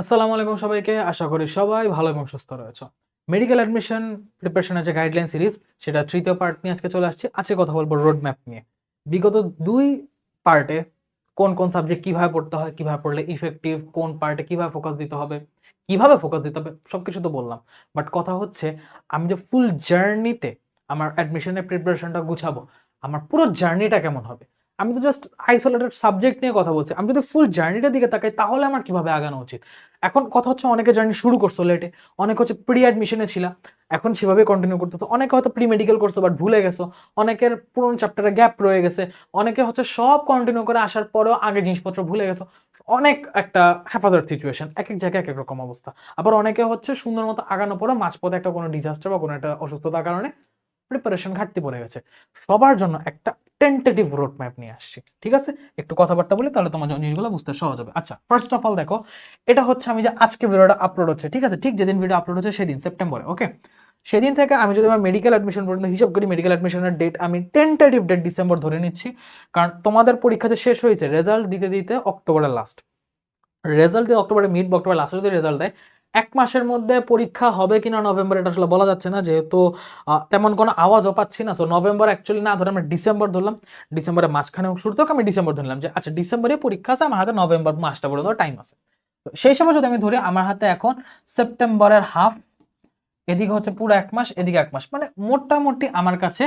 আসসালামু আলাইকুম সবাইকে। আশা করি সবাই ভালো এবং সুস্থ রয়েছে। মেডিকেল অ্যাডমিশন প্রিপারেশনের যে গাইডলাইন সিরিজ সেটা তৃতীয় পার্ট নিয়ে আজকে চলে আসছে। আজকে কথা বলব রোড ম্যাপ নিয়ে। বিগত দুই পার্টে কোন কোন সাবজেক্ট কীভাবে পড়তে হয়, কীভাবে পড়লে ইফেক্টিভ কোন পার্টে কীভাবে ফোকাস দিতে হবে, কীভাবে ফোকাস দিতে হবে সব কিছু তো বললাম। বাট কথা হচ্ছে, আমি যে ফুল জার্নিতে আমার অ্যাডমিশনের প্রিপারেশনটা গুছাবো, আমার পুরো জার্নিটা কেমন হবে? আমি তো জাস্ট আইসোলেটেড সাবজেক্ট নিয়ে কথা বলছি। আমি যদি ফুল জার্নিটার দিকে তাকাই, তাহলে আমার কীভাবে আগানো উচিত? এখন কথা হচ্ছে অনেকে জার্নি শুরু করছ লেটে অনেক হচ্ছে প্রি অ্যাডমিশনে ছিল, এখন সেভাবে কন্টিনিউ করতে তো অনেকে হয়তো প্রি মেডিকেল করছ বাট ভুলে গেছো, অনেকের পুরনো চ্যাপ্টারে গ্যাপ রয়ে গেছে, অনেকে হচ্ছে সব কন্টিনিউ করে আসার পরেও আগে জিনিসপত্র ভুলে গেছো। অনেক একটা হেফাজত সিচুয়েশন এক এক জায়গায় এক এক রকম অবস্থা। আবার অনেকে হচ্ছে সুন্দর মতো আগানো পরে মাঝপথে একটা কোনো ডিজাস্টার বা কোনো একটা অসুস্থতার কারণে প্রিপারেশন ঘাটতি পড়ে গেছে। সবার জন্য একটা টেন্টেটিভ রোড ম্যাপ নিয়ে আসছি, ঠিক আছে? একটু কথাবার্তা বলি, তাহলে তোমার জিনিসগুলো বুঝতে সহজ হবে। আচ্ছা ফার্স্ট অফ অল দেখো, এটা হচ্ছে আমি যে আজকে ভিডিওটা আপলোড হচ্ছে, ঠিক আছে? ঠিক যেদিন ভিডিও আপলোড হচ্ছে সেদিন সেপ্টেম্বরে ওকে সেদিন থেকে আমি যদি আমার মেডিকেল অ্যাডমিশন পর্যন্ত হিসাব করি মেডিকেল অ্যাডমিশনের ডেট আমি টেন্টেটিভ ডেট ডিসেম্বর ধরে নিচ্ছি, কারণ তোমাদের পরীক্ষা যে শেষ হয়েছে রেজাল্ট দিতে দিতে অক্টোবরের লাস্ট রেজাল্ট দিয়ে অক্টোবরে মিড বা অক্টোবর লাস্টে যদি রেজাল্ট দেয় এক মাসের মধ্যে পরীক্ষা হবে কিনা নভেম্বর, এটা আসলে বলা যাচ্ছে না, যেহেতু তেমন কোনো আওয়াজও পাচ্ছি না। সো নভেম্বর অ্যাকচুয়ালি না, ধরে আমরা ডিসেম্বর ধরলাম, ডিসেম্বরের মাঝখানে শুরু হোক, আমি ডিসেম্বর ধরলাম যে আচ্ছা ডিসেম্বরে পরীক্ষা আছে, আমার হাতে নভেম্বর মাসটা পর্যন্ত টাইম আছে। তো সেই সময় যদি আমি ধরি, আমার হাতে এখন সেপ্টেম্বরের হাফ এদিকে হচ্ছে পুরো এক মাস, এদিকে এক মাস। মানে মোটামুটি আমার কাছে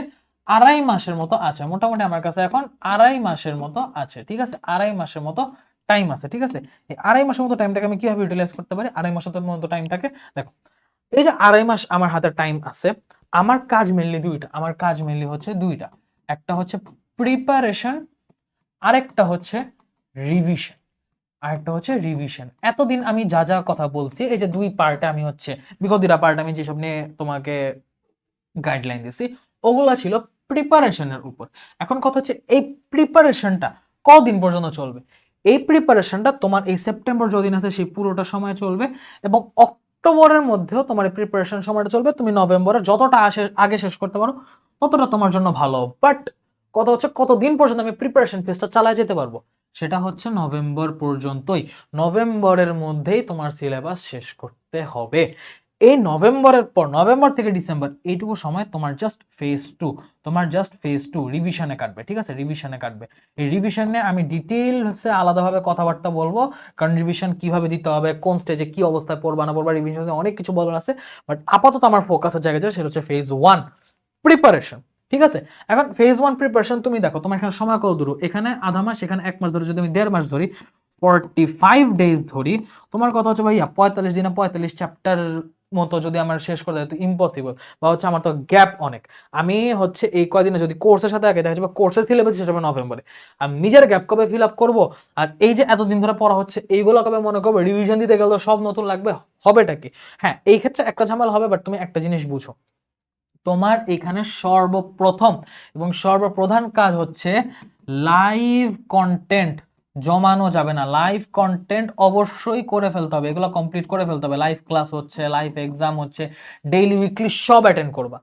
আড়াই মাসের মতো আছে, মোটামুটি আমার কাছে এখন আড়াই মাসের মতো আছে, ঠিক আছে? আড়াই মাসের মতো টাইম আছে, ঠিক আছে? এই আড়াই মাসের মতো টাইমটাকে আমি কীভাবে ইউটিলাইজ করতে পারি? আড়াই মাসের মতো টাইমটাকে দেখো, এই যে আড়াই মাস আমার হাতে টাইম আছে, আমার কাজ মেনলি দুইটা, আমার কাজ মেনলি হচ্ছে দুইটা। একটা হচ্ছে প্রিপারেশন আরেকটা হচ্ছে রিভিশন আরেকটা হচ্ছে রিভিশন এতদিন আমি যা যা কথা বলছি, এই যে দুই পার্টে আমি হচ্ছে বিগত দুটা পার্ট আমি যেসব নিয়ে তোমাকে গাইডলাইন দিছি, ওগুলা ছিল প্রিপারেশনের উপর। এখন কথা হচ্ছে এই প্রিপারেশনটা কদিন পর্যন্ত চলবে? এই প্রিপারেশনটা তোমার এই সেপ্টেম্বর যদিন আছে, সেই পুরোটা সময় চলবে এবং অক্টোবরের মধ্যেও তোমার এই প্রিপারেশন সময়টা চলবে। তুমি নভেম্বরে যতটা আসে, আগে শেষ করতে পারো, ততটা তোমার জন্য ভালো। বাট কত হচ্ছে কতদিন পর্যন্ত আমি প্রিপারেশন ফেজটা চালায় যেতে পারব? সেটা হচ্ছে নভেম্বর পর্যন্তই। নভেম্বরের মধ্যেই তোমার সিলেবাস শেষ করতে হবে। এই নভেম্বরের পর, নভেম্বর থেকে ডিসেম্বর, এইটুকু সময় তোমার জাস্ট ফেজ টু তোমার জাস্ট ফেজ টু রিভিশনে কাটবে, ঠিক আছে? রিভিশনে কাটবে। এই রিভিশনে আমি ডিটেলসে আলাদাভাবে কথাবার্তা বলব, কারণ রিভিশন কীভাবে দিতে হবে, কোন স্টেজে কি অবস্থায় পড়বা না পড়বা রিভিশনে অনেক কিছু বলার আছে বাট আপাতত আমার ফোকাসের জায়গা যেটা, সেটা হচ্ছে ফেজ ওয়ান প্রিপারেশন ঠিক আছে? এখন ফেজ ওয়ান প্রিপারেশন তুমি দেখো, তোমার এখানে সময় কত দূর? এখানে আধা মাস, এখানে এক মাস ধরে যদি আমি দেড় মাস ধরি ফর্টি ফাইভ ডেজ ধরি, তোমার কথা হচ্ছে ভাইয়া পঁয়তাল্লিশ দিনে পঁয়তাল্লিশ চ্যাপ্টার মতো যদি আমার শেষ করে দেয়, তো ইম্পসিবল বা হচ্ছে আমার তো গ্যাপ অনেক। আমি হচ্ছে এই কয়দিনে যদি কোর্সের সাথে আগে, দেখা যাবে কোর্সের সিলেবাস শেষ হবে নভেম্বরে। আমি নিজের গ্যাপ কবে ফিল আপ করব? আর এই যে এতদিন ধরে পড়া হচ্ছে, এইগুলো কবে মনে করবে? রিভিশন দিতে গেলে সব নতুন লাগবে, হবেটা কি? হ্যাঁ এই ক্ষেত্রে একটা ঝামেলা হবে বাট তুমি একটা জিনিস বুঝো। তোমার এখানে সর্বপ্রথম এবং সর্বপ্রধান কাজ হচ্ছে লাইভ কন্টেন্ট জমানো যাবে না। লাইভ কন্টেন্ট অবশ্যই করে ফেলতে হবে। এগুলো কমপ্লিট করে ফেলতে হবে। লাইভ ক্লাস হচ্ছে লাইভ এক্সাম হচ্ছে ডেইলি উইকলি সব অ্যাটেন্ড করবা।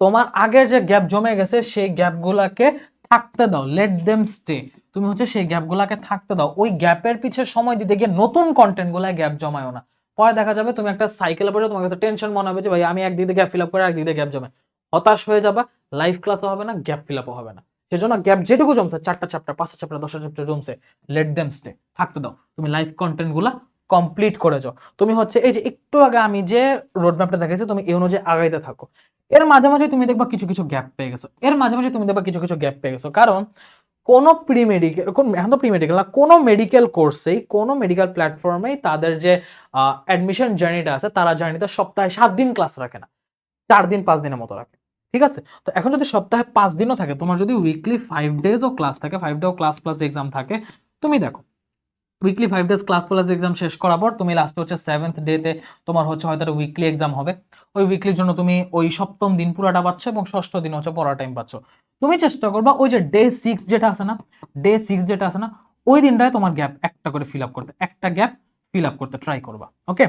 তোমার আগের যে গ্যাপ জমে গেছে, সেই গ্যাপগুলোকে থাকতে দাও। লেট দেম স্টে তুমি হচ্ছে সেই গ্যাপগুলোকে থাকতে দাও। ওই গ্যাপের পিছে সময় দিতে গিয়ে নতুন কন্টেন্টগুলো গ্যাপ জমায়ও না। পরে দেখা যাবে তুমি একটা সাইকেলে পড়ে তোমার কাছে টেনশন মনে হবে যে ভাই, আমি একদিকে গ্যাপ ফিল আপ করে একদিকে গ্যাপ জমে হতাশ হয়ে যাবা। লাইভ ক্লাসও হবে না গ্যাপ ফিল আপও হবে না। সেজন্য গ্যাপ যেটুকু জমছে, চারটা চ্যাপ্টার পাঁচটা চ্যাপ্টার দশটা চ্যাপ্টার জমছে লেট দেম স্টে থাকতে দাও। তুমি লাইভ কন্টেন্টগুলা কমপ্লিট করে যাও। তুমি হচ্ছে, এই যে একটু আগে আমি যে রোড ম্যাপটা দেখেছি তুমি এই অনুযায়ী আগাইতে থাকো। এর মাঝে মাঝে তুমি দেখবা কিছু কিছু গ্যাপ পেয়ে গেছো। এর মাঝে মাঝে তুমি দেখবা কিছু কিছু গ্যাপ পেয়ে গেছো। কারণ কোনো প্রি মেডিকেল কোন, এখন তো প্রি মেডিকেল না, কোনো মেডিকেল কোর্সেই কোনো মেডিকেল প্ল্যাটফর্মেই তাদের যে অ্যাডমিশন জার্নিটা আছে, তারা জার্নিতে সপ্তাহে সাত দিন ক্লাস রাখে না। চার দিন, পাঁচ দিনের মতো রাখে। ঠিক আছে? তো এখন যদি সপ্তাহে পাঁচ দিনও থাকে, তোমার যদি উইকলি ফাইভ ডেজও ক্লাস থাকে ফাইভ ডেও ক্লাস প্লাস এক্সাম থাকে, তুমি দেখো weekly five days class plus exam শেষ করার পর তুমি লাস্টে হচ্ছে সেভেন্থ ডেতে তোমার হচ্ছে হয়তো উইকলি এক্সাম হবে। ওই উইকলির জন্য তুমি ওই সপ্তম দিন পুরাটা পাচ্ছ এবং ষষ্ঠ দিন হচ্ছে পড়ার টাইম পাচ্ছ। তুমি চেষ্টা করবা ওই যে ডে সিক্স যেটা আছে না ডে সিক্স যেটা আছে না, ওই দিনটায় তোমার গ্যাপ একটা করে ফিল আপ করতে। একটা গ্যাপ ফিল আপ করতে ট্রাই করবা ওকে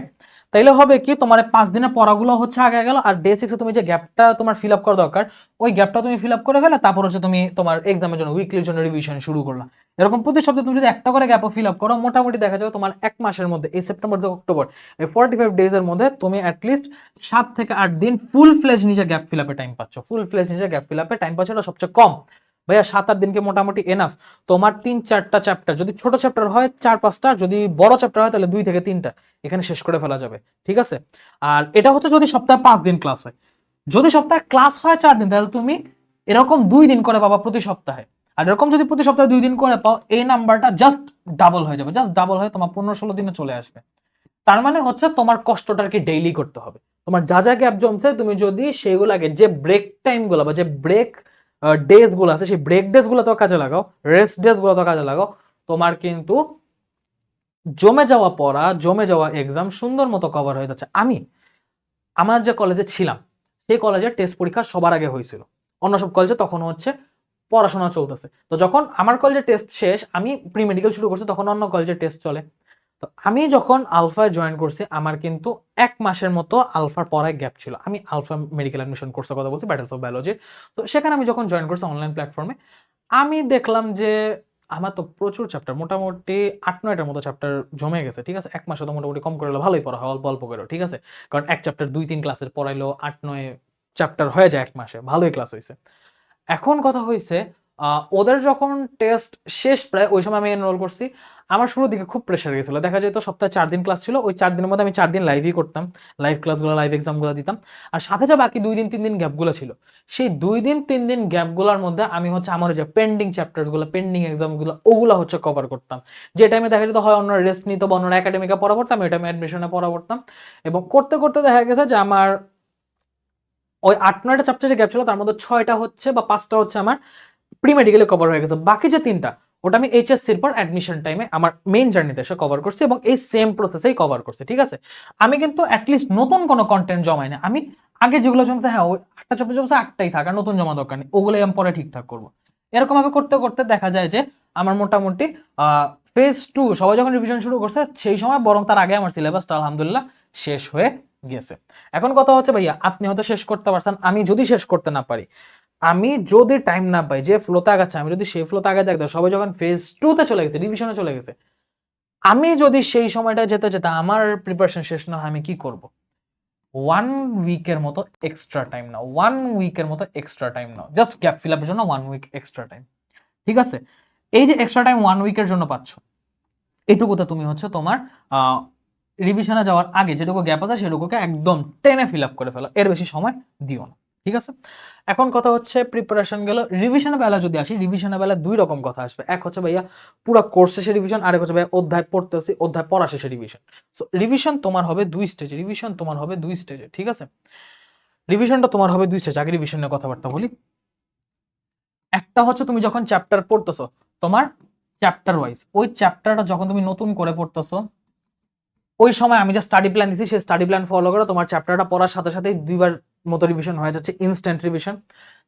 তাইলে হবে কি, তোমার পাঁচ দিনের পড়াগুলো হচ্ছে আগে গেল, আর ডে সিক্সে তুমি যে গ্যাপটা তোমার ফিল আপ করা দরকার, ওই গ্যাপটা তুমি ফিল আপ করে ফেলে, তারপর হচ্ছে তুমি তোমার এক্সামের জন্য উইকলির জন্য রিভিশন শুরু করলা। এরকম প্রতি সপ্তাহে তুমি যদি একটা করে গ্যাপও ফিল আপ করো, মোটামুটি দেখা যাবে তোমার এক মাসের মধ্যে, এই সেপ্টেম্বর থেকে অক্টোবর এই ফর্টি ফাইভ ডেজের মধ্যে তুমি অ্যাটলিস্ট সাত থেকে আট দিন ফুল ফ্লেজ নিজের গ্যাপ ফিল আপে টাইম পাচ্ছ। ফুল ফ্লেজ নিজের গ্যাপ ফিল আপে টাইম পাচ্ছ, এটা সবচেয়ে কম। ভাইয়া, সাত আট দিনকে মোটামুটি এনাফ তোমার তিন, চারটা চ্যাপ্টার যদি ছোট চ্যাপ্টার হয়, চার, পাঁচটা, যদি বড় চ্যাপ্টার হয়, তাহলে দুই থেকে তিনটা। এখানে শেষ করে ফেলা যাবে, ঠিক আছে? আর এটা হচ্ছে যদি সপ্তাহে পাঁচ দিন ক্লাস হয়। যদি সপ্তাহে ক্লাস হয় চার দিন, তাহলে তুমি এরকম দুই দিন করে পাবা প্রতি সপ্তাহে। আর এরকম যদি প্রতি সপ্তাহে দুই দিন করে পাও, এই নাম্বারটা জাস্ট ডাবল হয়ে যাবে জাস্ট ডাবল হয়ে তোমার পনেরো, ষোলো দিনে চলে আসবে। তার মানে হচ্ছে তোমার কষ্টটা আর কি ডেইলি করতে হবে। তোমার যা যা গ্যাপ জমছে, তুমি যদি সেগুলাকে যে ব্রেক টাইমগুলো বা যে ব্রেক ডেজগুলো আছে, সেই ব্রেক ডেজগুলো তো কাজে লাগাও রেস্ট ডেজগুলো তো কাজে লাগাও। তোমার কিন্তু জমে যাওয়া পড়া, জমে যাওয়া এক্সাম সুন্দর মতো কভার হয়ে যাচ্ছে। আমি আমার যে কলেজে ছিলাম, সেই কলেজের টেস্ট পরীক্ষা সবার আগে হয়েছিল। অন্য সব কলেজে তখন হচ্ছে পড়াশোনা চলতেছে। তো যখন আমার কলেজের টেস্ট শেষ, আমি প্রি মেডিকেল শুরু করছি, তখন অন্য কলেজের টেস্ট চলে। তো আমি যখন আলফায় জয়েন করছি, আমার কিন্তু এক মাসের মতো আলফার পড়ায় গ্যাপ ছিল। আমি আলফা মেডিকেল অ্যাডমিশন কোর্সের কথা বলছি ব্যাটেলস অফ বায়োলজি তো সেখানে আমি যখন জয়েন করছি অনলাইন প্ল্যাটফর্মে আমি দেখলাম যে আমার তো প্রচুর চ্যাপ্টার মোটামুটি আট নয়টার মতো চ্যাপ্টার জমে গেছে, ঠিক আছে? এক মাসে তো মোটামুটি কম করে ভালোই পড়া হয়, অল্প অল্প করে, ঠিক আছে? কারণ এক চ্যাপ্টার দুই, তিন ক্লাসের পড়াইলো আট, নয় চ্যাপ্টার হয়ে যায় এক মাসে, ভালোই ক্লাস হয়েছে এখন কথা হয়েছে ওদের যখন টেস্ট শেষ প্রায়, ওই সময় আমি এনরোল করছি, আমার শুরুর দিকে খুব প্রেশার গেছিল। দেখা যেত সপ্তাহে চার দিন ক্লাস ছিল, ওই চার দিনের মধ্যে আমি চার দিন লাইভই করতাম। লাইভ ক্লাসগুলো লাইভ এক্সামগুলো দিতাম। আর সাথে যা বাকি দুই দিন, তিন দিন গ্যাপগুলো ছিল, সেই দুই দিন, তিন দিন গ্যাপগুলোর মধ্যে আমি হচ্ছে আমার যে পেন্ডিং চ্যাপ্টারগুলো পেন্ডিং এক্সামগুলো ওগুলো হচ্ছে কভার করতাম। যে টাইমে দেখা যেত হয় অন্য রেস্ট নিত বা অন্য একাডেমিকে পড়া পড়তাম ওই টাইমে অ্যাডমিশনে পড়া পড়তাম এবং করতে করতে দেখা গেছে যে আমার ওই আট, নয়টা চ্যাপ্টার যে গ্যাপ ছিল, তার মধ্যে ছয়টা হচ্ছে বা পাঁচটা হচ্ছে আমার প্রি মেডিকেলে কভার হয়ে গেছে। বাকি যে তিনটা, ওটা আমি এইচএসসির পর অ্যাডমিশন টাইমে আমার মেইন জার্নিতে এসে কভার করছি এবং এই সেম প্রসেসেই কভার করছি, ঠিক আছে? আমি কিন্তু অ্যাটলিস্ট নতুন কোনো কন্টেন্ট জমাই না। আমি আগে যেগুলো জমছে হ্যাঁ ওই আটটা চ্যাপ্টার জমছে, আটটাই থাকা নতুন জমা দরকার নেই। ওগুলোই আমি পরে ঠিকঠাক করব। এরকম ভাবে করতে করতে দেখা যায় যে আমার মোটামুটি ফেজ টু সবাই যখন রিভিশন শুরু করছে, সেই সময় বরং তার আগে আমার সিলেবাসটা আলহামদুলিল্লাহ শেষ হয়ে গেছে। এখন কথা হচ্ছে, ভাইয়া, আপনি হয়তো শেষ করতে পারছেন, আমি যদি শেষ করতে না পারি আমি যদি টাইম না পাই, যে ফ্লোতে আগাচ্ছে, আমি যদি সেই ফ্লোতে আগে দেখতে সবাই যখন ফেজ টুতে চলে গেছে রিভিশনে চলে গেছে, আমি যদি সেই সময়টা যেতে যেতে আমার প্রিপারেশন শেষ না আমি কি করব? ওয়ান উইকের মতো এক্সট্রা টাইম নাও ওয়ান উইকের মতো এক্সট্রা টাইম নাও জাস্ট গ্যাপ ফিল আপের জন্য ওয়ান উইক এক্সট্রা টাইম ঠিক আছে? এই যে এক্সট্রা টাইম ওয়ান উইকের জন্য পাচ্ছ, এটুকুতে তুমি হচ্ছে তোমার রিভিশনে যাওয়ার আগে যেটুকু গ্যাপ আছে, সেটুকুকে একদম টেনে ফিল আপ করে ফেলো, এর বেশি সময় দিও না। ঠিক আছে? এখন কথা হচ্ছে প্রিপারেশন গেল রিভিশনের বেলা যদি আসি রিভিশনের বেলা দুই রকম কথা আসবে। এক হচ্ছে ভাইয়া, পুরো কোর্স শেষে রিভিশন আরেক হচ্ছে ভাইয়া অধ্যায় পড়তেছি, অধ্যায় পড়া শেষে রিভিশন সো রিভিশন তোমার হবে দুই স্টেজে রিভিশন তোমার হবে দুই স্টেজে ঠিক আছে? রিভিশনটা তোমার হবে দুই স্টেজ আগে রিভিশনের কথাবার্তা বলি। একটা হচ্ছে তুমি যখন চ্যাপ্টার পড়তেছো, তোমার চ্যাপ্টার ওয়াইজ ওই চ্যাপ্টারটা যখন তুমি নতুন করে পড়তেছো, ওই সময় আমি যে স্টাডি প্ল্যান দিচ্ছি সেই স্টাডি প্ল্যান ফলো করে তোমার চ্যাপ্টারটা পড়ার সাথে সাথেই দুইবার মতো রিভিশন হয়ে যাচ্ছে ইনস্ট্যান্ট রিভিশন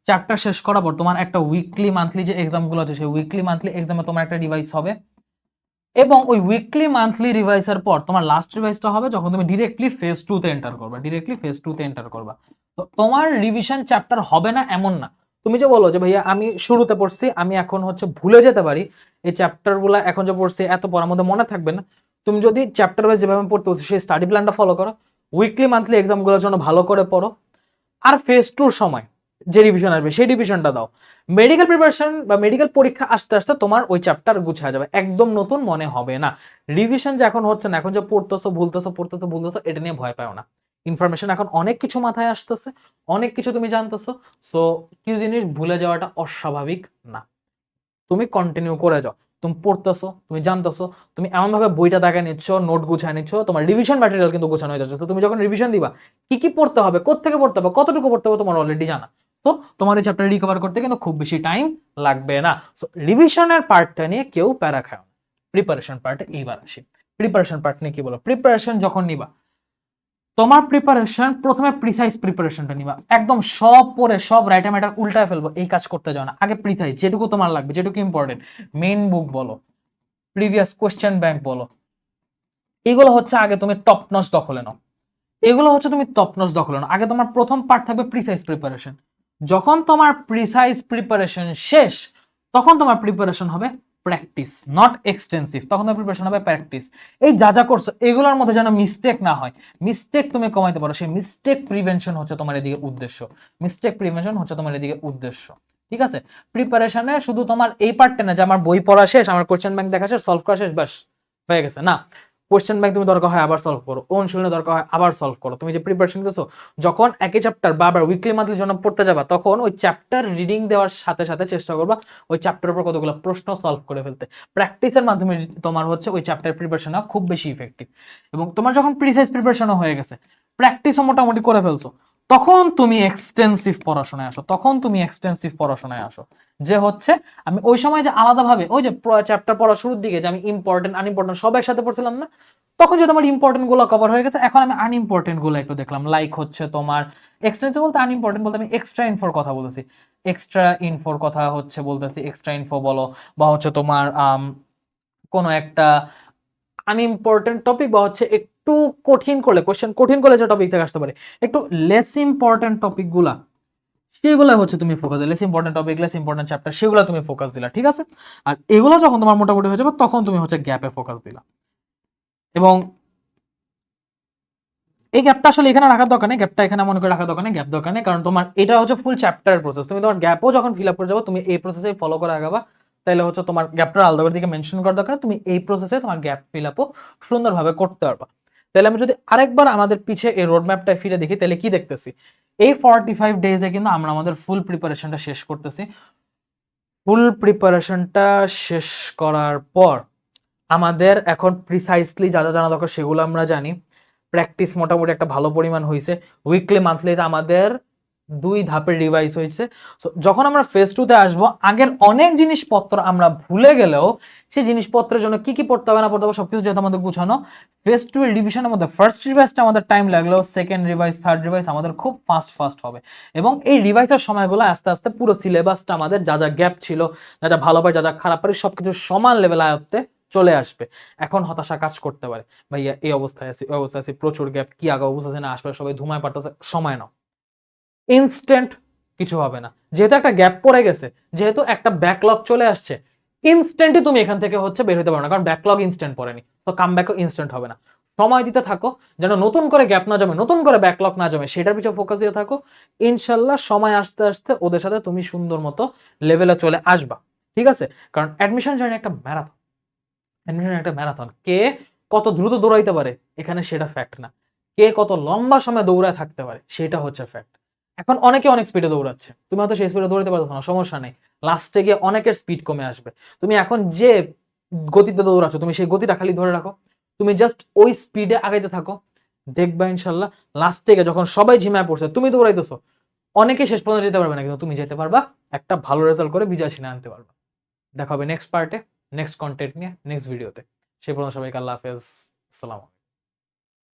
চ্যাপ্টার শেষ করার পর তোমার একটা উইকলি মান্থলি যে এক্সামগুলো আছে, সেই উইকলি মান্থলি এক্সামে তোমার একটা রিভাইস হবে। এবং ওই উইকলি মান্থলি রিভাইসের পর তোমার লাস্ট রিভাইসটা হবে যখন তুমি ডিরেক্টলি ফেজ টুতে এন্টার করবা ডিরেক্টলি ফেজ টুতে এন্টার করবা। তো তোমার রিভিশন চ্যাপ্টার হবে না এমন না। তুমি যে বলো যে ভাইয়া, আমি শুরুতে পড়ছি, আমি এখন হচ্ছে ভুলে যেতে পারি, এই চ্যাপ্টারগুলো এখন যে পড়ছি, এত পড়ার মধ্যে মনে থাকবে না। তুমি যদি চ্যাপ্টার ওয়াইজ যেভাবে পড়তে হচ্ছে সেই স্টাডি প্ল্যানটা ফলো করো। উইকলি মান্থলি এক্সামগুলোর জন্য ভালো করে পড়ো। আর ফেজ টুর সময় যে রিভিশন আসবে, সেই রিভিশনটা দাও। মেডিকেল প্রিপারেশন বা মেডিকেল পরীক্ষা আসতে আসতে তোমার ওই চ্যাপ্টার গুছায় যাবে। একদম নতুন মনে হবে না। রিভিশন যে এখন হচ্ছে না, এখন যে পড়তেছো, ভুলতেছো পড়তেছো, ভুলতেছো, এটা নিয়ে ভয় পাও না। ইনফরমেশন এখন অনেক কিছু মাথায় আসতেছে, অনেক কিছু তুমি জানতেছো সো কিছু জিনিস ভুলে যাওয়াটা অস্বাভাবিক না। তুমি কন্টিনিউ করে যাও। তুমি পড়তেছো, তুমি জানতেছো, তুমি এমনভাবে বইটা দেখা নিচ্ছ, নোট গুছায় নিচ্ছ, তোমার রিভিশন ম্যাটেরিয়াল কিন্তু গোছানো হয়ে যাচ্ছে। তো তুমি যখন রিভিশন দিবা, কি কি পড়তে হবে কোথেকে পড়তে হবে, কতটুকু পড়তে হবে, তোমার অলরেডি জানা। তো তোমার এই চ্যাপ্টার রিকভার করতে কিন্তু খুব বেশি টাইম লাগবে না। সো রিভিশনের পার্টটা নিয়ে কেউ প্যারা খাও প্রিপারেশন পার্টে এইবার আসি। প্রিপারেশন পার্ট নিয়ে কি বলো? প্রিপারেশন যখন নিবা তোমার প্রিপারেশন প্রথমে প্রিসাইজ প্রিপারেশনটা নিবা। একদম সব পরে সব রাইটার ম্যাটার উল্টায় ফেলব, এই কাজ করতে যাও না। আগে প্রিসাইজ যেটুকু তোমার লাগবে, যেটুকু ইম্পর্টেন্ট মেইন বুক বলো প্রিভিয়াস কোয়েশ্চেন ব্যাংক বলো। এগুলো হচ্ছে আগে তুমি টপ নচ দখলে নাও। এগুলো হচ্ছে তুমি টপ নচ দখলে নাও। আগে তোমার প্রথম পার্ট থাকবে প্রিসাইজ প্রিপারেশন যখন তোমার প্রিসাইজ প্রিপারেশন শেষ, তখন তোমার প্রিপারেশন হবে প্র্যাকটিস নট এক্সটেন্সিভ তখন তোমার প্রিপারেশন হবে প্র্যাকটিস এই যা যা করছ, এগুলোর মধ্যে যেন মিস্টেক না হয়। মিস্টেক তুমি কমাইতে পারো। সেই মিস্টেক প্রিভেনশন হচ্ছে তোমার এদিকে উদ্দেশ্য। মিস্টেক প্রিভেনশন হচ্ছে তোমার এদিকে উদ্দেশ্য। ঠিক আছে? প্রিপারেশনে শুধু তোমার এই পার্টটা না, যে আমার বই পড়া শেষ, আমার কোশ্চেন ব্যাংক দেখা শেষ সলভ করা শেষ, ব্যাস, হয়ে গেছে। না কোশ্চেন ব্যাংক তুমি দরকার হয় আবার সলভ করো। অনুশীলনে দরকার হয় আবার সলভ করো। তুমি যে প্রিপারেশন দিতেছো যখন একই চ্যাপ্টার বারবার উইকলি মান্থলির জন্য পড়তে যাবা, তখন ওই চ্যাপ্টার রিডিং দেওয়ার সাথে সাথে চেষ্টা করবা ওই চ্যাপ্টারের উপর কতগুলো প্রশ্ন সলভ করে ফেলতে। প্র্যাকটিসের মাধ্যমে তোমার হচ্ছে ওই চ্যাপ্টার প্রিপারেশন খুব বেশি ইফেক্টিভ এবং তোমার যখন প্রিসাইজ প্রিপারেশনও হয়ে গেছে প্র্যাকটিসও মোটামুটি করে ফেলছো, তখন তুমি এক্সটেন্সিভ পড়াশোনায় আসো, তখন তুমি এক্সটেন্সিভ পড়াশোনায় আসো। যে হচ্ছে, আমি ওই সময় যে আলাদাভাবে, ওই যে চ্যাপ্টার পড়া শুরুর দিকে যে আমি ইম্পর্টেন্ট আনইম্পর্টেন্ট সব একসাথে পড়ছিলাম না, তখন যদি আমার ইম্পর্টেন্টগুলো কভার হয়ে গেছে, এখন আমি আনইম্পর্টেন্টগুলো একটু দেখলাম। লাইক হচ্ছে তোমার এক্সটেন্সিভ বলতে আনইম্পর্টেন্ট বলতে আমি এক্সট্রা ইনফোর কথা বলতেছি। এক্সট্রা ইনফোর কথা হচ্ছে বলতেছি এক্সট্রা ইনফো বলো, বা হচ্ছে তোমার কোনো একটা আনইম্পর্টেন্ট টপিক বা হচ্ছে একটু কঠিন করলে কোশ্চেন কঠিন করলে যে টপিক থেকে আসতে পারে, একটু লেস ইম্পর্টেন্ট টপিকগুলা সেগুলো হচ্ছে তুমি ফোকাস দিলে। Important topic less important chapter সেগুলো তুমি ফোকাস দিলা, ঠিক আছে? আর এগুলো যখন তোমার মোটামুটি হয়ে যাবে, তখন তুমি হচ্ছে গ্যাপে ফোকাস দিলা। এবং এই গ্যাপটা আসলে এখানে রাখার দরকার নেই গ্যাপটা এখানে মনে করে রাখার দরকার নেই গ্যাপ দরকার নেই, কারণ তোমার এটা হচ্ছে ফুল চ্যাপ্টারের প্রসেস তুমি তোমার গ্যাপও যখন ফিল আপ করে যাব, তুমি এই প্রসেসে ফলো করে আগাবা তাহলে হচ্ছে তোমার গ্যাপটা আলাদা করে দিকে মেনশন করার দরকার তুমি এই প্রসেসে তোমার গ্যাপ ফিল আপও সুন্দরভাবে করতে পারবা। তাহলে আমি যদি আরেকবার আমাদের পিছে এই রোড ম্যাপটা ফিরে দেখি তাহলে কি দেখতেছি? এই ফর্টি ফাইভ ডেজে কিন্তু আমরা আমাদের ফুল প্রিপারেশনটা শেষ করতেছি। ফুল প্রিপারেশনটা শেষ করার পর আমাদের এখন প্রিসাইসলি যা যা জানা দরকার সেগুলো আমরা জানি। প্র্যাকটিস মোটামুটি একটা ভালো পরিমাণ হয়েছে উইকলি মান্থলিতে আমাদের দুই ধাপের রিভাইস হয়েছে। So, যখন আমরা ফেস টুতে আসব আগের অনেক জিনিসপত্র আমরা ভুলে গেলেও সেই জিনিসপত্রের জন্য কি কি পড়তে হবে না পড়তে হবে সবকিছু যেহেতু আমাদের গুছানো ফেস টু এর রিভিশনের মধ্যে ফার্স্ট রিভাইসটা আমাদের টাইম লাগলেও সেকেন্ড রিভাইস থার্ড রিভাইস আমাদের খুব ফাস্ট ফাস্ট হবে। এবং এই রিভাইসের সময়গুলো আস্তে আস্তে পুরো সিলেবাসটা আমাদের যা যা গ্যাপ ছিল যা যা ভালো পারে যা যা খারাপ পারে সবকিছু সমান লেভেল আয়ত্তে চলে আসবে। এখন হতাশা কাজ করতে পারে। ভাইয়া এই অবস্থায় আছি ওই অবস্থায় আছি প্রচুর গ্যাপ কি আগা অবস্থা না আসবে সবাই ধুমায় পারতেছে সময় নাও। ইনস্ট্যান্ট কিছু হবে না। যেহেতু একটা গ্যাপ পড়ে গেছে, যেহেতু একটা ব্যাকলগ চলে আসছে, ইনস্ট্যান্টই তুমি এখান থেকে হচ্ছে বের হতে পারো না, কারণ ব্যাকলগ ইনস্ট্যান্ট পড়েনি। তো কাম ব্যাকও ইনস্ট্যান্ট হবে না। সময় দিতে থাকো, যেন নতুন করে গ্যাপ না জমে, নতুন করে ব্যাকলগ না জমে, সেটার পিছনে ফোকাস দিয়ে থাকো। ইনশাল্লাহ সময় আসতে আসতে ওদের সাথে তুমি সুন্দর মতো লেভেলে চলে আসবা। ঠিক আছে? কারণ অ্যাডমিশন জার্নি একটা ম্যারাথন অ্যাডমিশন একটা ম্যারাথন কে কত দ্রুত দৌড়াইতে পারে, এখানে সেটা ফ্যাক্ট না। কে কত লম্বা সময় দৌড়ায় থাকতে পারে, সেটা হচ্ছে ফ্যাক্ট এখন অনেকে অনেক স্পিডে দৌড়াচ্ছে। তুমি হয়তো সেই স্পিডে দৌড়াতে পারছ না সমস্যা নেই। লাস্টে গিয়ে অনেকের স্পিড কমে আসবে। তুমি এখন যে গতিতে দৌড়াচ্ছ, তুমি সেই গতিটা খালি ধরে রাখো। তুমি জাস্ট ওই স্পিডে আগাইতে থাকো। দেখবা ইনশাল্লাহ লাস্টে গিয়ে যখন সবাই ঝিমায় পড়ছে, তুমি দৌড়াইতেছো, অনেকে শেষ পর্যন্ত যেতে পারবে না, কিন্তু তুমি যেতে পারবা, একটা ভালো রেজাল্ট করে বিজয় ছিনে আনতে পারবা। দেখা হবে নেক্সট পার্টে নেক্সট কন্টেন্ট নিয়ে নেক্সট ভিডিওতে সেই পর্যন্ত সবাইকে আল্লাহ হাফেজ। আসসালামু